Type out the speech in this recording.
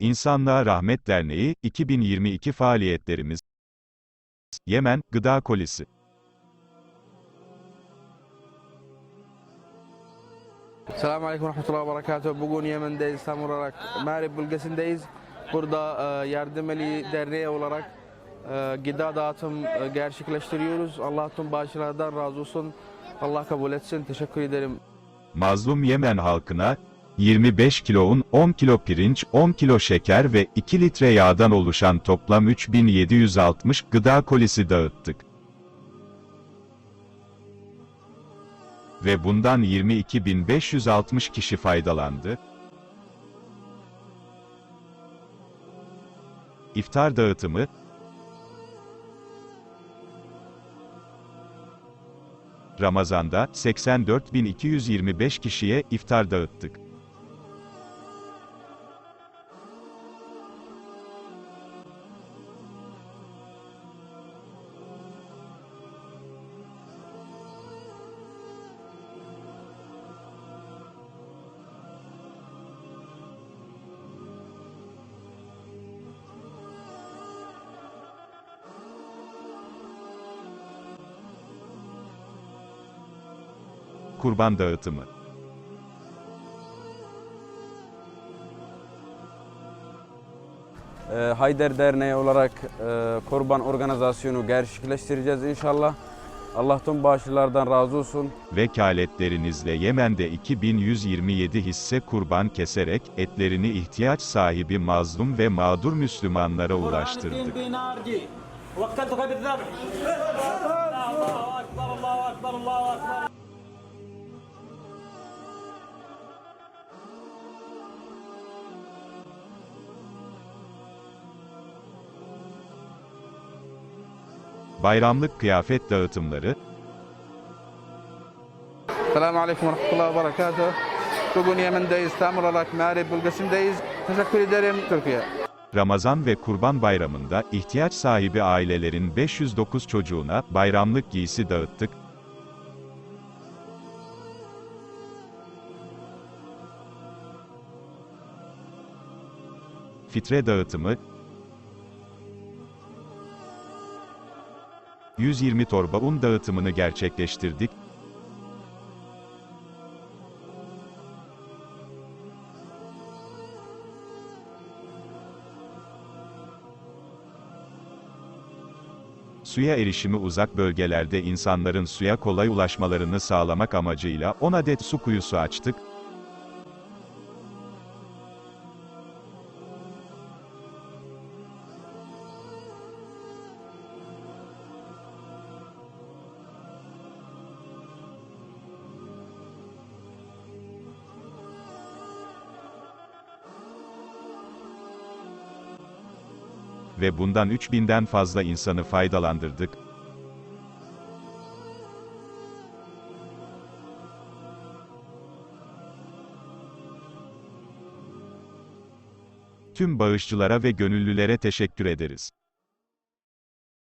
İnsanlığa Rahmet Derneği, 2022 faaliyetlerimiz. Yemen, Gıda Kolisi. Selamun Aleyküm ve Rahmetullahi ve Berekatuhu. Bugün Yemen'deyiz tam olarak Mağrib bölgesindeyiz. Burada e, Yardım Eli Derneği olarak e, gıda dağıtım e, gerçekleştiriyoruz. Allah tüm bağışlardan razı olsun. Allah kabul etsin. Teşekkür ederim. Mazlum Yemen halkına, 25 kilo un, 10 kilo pirinç, 10 kilo şeker ve 2 litre yağdan oluşan toplam 3760 gıda kolisi dağıttık. Ve bundan 22.560 kişi faydalandı. İftar dağıtımı, Ramazan'da 84.225 kişiye iftar dağıttık. Kurban dağıtımı. Ee, Hayder Derneği olarak e, kurban organizasyonu gerçekleştireceğiz inşallah. Allah tüm bağışlardan razı olsun. Vekaletlerinizle Yemen'de 2127 hisse kurban keserek etlerini ihtiyaç sahibi mazlum ve mağdur Müslümanlara ulaştırdık. بنارجي وكلتك بالذبح الله اكبر الله اكبر الله اكبر Bayramlık kıyafet dağıtımları, Selamun Aleyküm ve Rahmetullahi ve Berekatuhu. Bugün Yemen'deyiz tam olarak Mağrib bölgesindeyiz. Teşekkür ederim Türkiye. Ramazan ve Kurban Bayramı'nda ihtiyaç sahibi ailelerin 509 çocuğuna bayramlık giysi dağıttık. Fitre dağıtımı 120 torba un dağıtımını gerçekleştirdik. Suya erişimi uzak bölgelerde insanların suya kolay ulaşmalarını sağlamak amacıyla 10 adet su kuyusu açtık. Ve bundan 3000'den fazla insanı faydalandırdık. Tüm bağışçılara ve gönüllülere teşekkür ederiz.